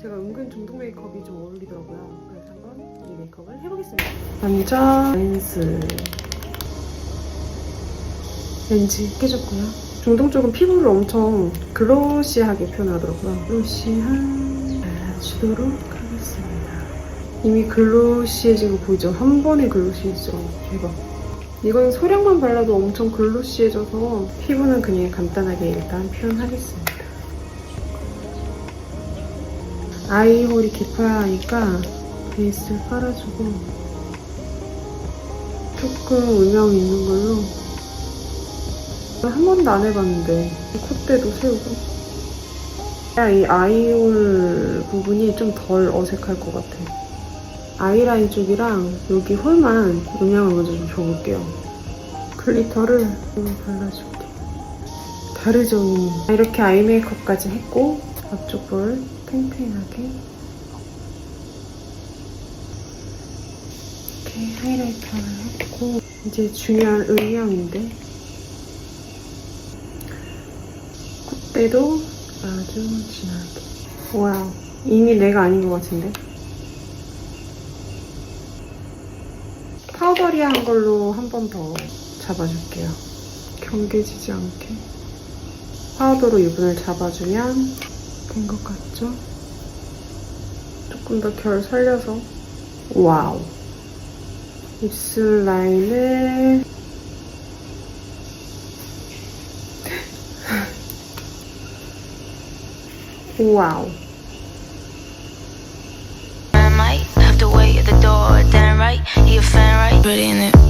제가 은근 중동 메이크업이 좀 어울리더라고요. 그래서 한번 이 메이크업을 해보겠습니다. 먼저 렌즈. 렌즈 깨졌고요. 중동 쪽은 피부를 엄청 글로시하게 표현하더라고요. 글로시한 발라주도록 하겠습니다. 이미 글로시해진 거 보이죠? 한 번에 글로시해져. 대박. 이건 소량만 발라도 엄청 글로시해져서 피부는 그냥 간단하게 일단 표현하겠습니다. 아이홀이 깊어야 하니까 베이스를 깔아주고 조금 음영 있는 걸로 한 번도 안 해봤는데 콧대도 세우고. 이 아이홀 부분이 좀 덜 어색할 것 같아. 아이라인 쪽이랑 여기 홀만 음영을 먼저 좀 줘볼게요. 글리터를 좀 발라줄게 다르죠? 이렇게 아이 메이크업까지 했고 앞쪽 볼 탱탱하게 이렇게 하이라이터를 했고 이제 중요한 음영인데 콧대도 아주 진하게. 와우. 이미 내가 아닌 것 같은데? 파우더리한 걸로 한 번 더 잡아줄게요. 경계지지 않게. 파우더로 유분을 잡아주면 된 것 같죠? 조금 더 결 살려서 와우 입술 라인을 와우 I might have to wait at the door. Damn right, he a fan, right? Pretty in it.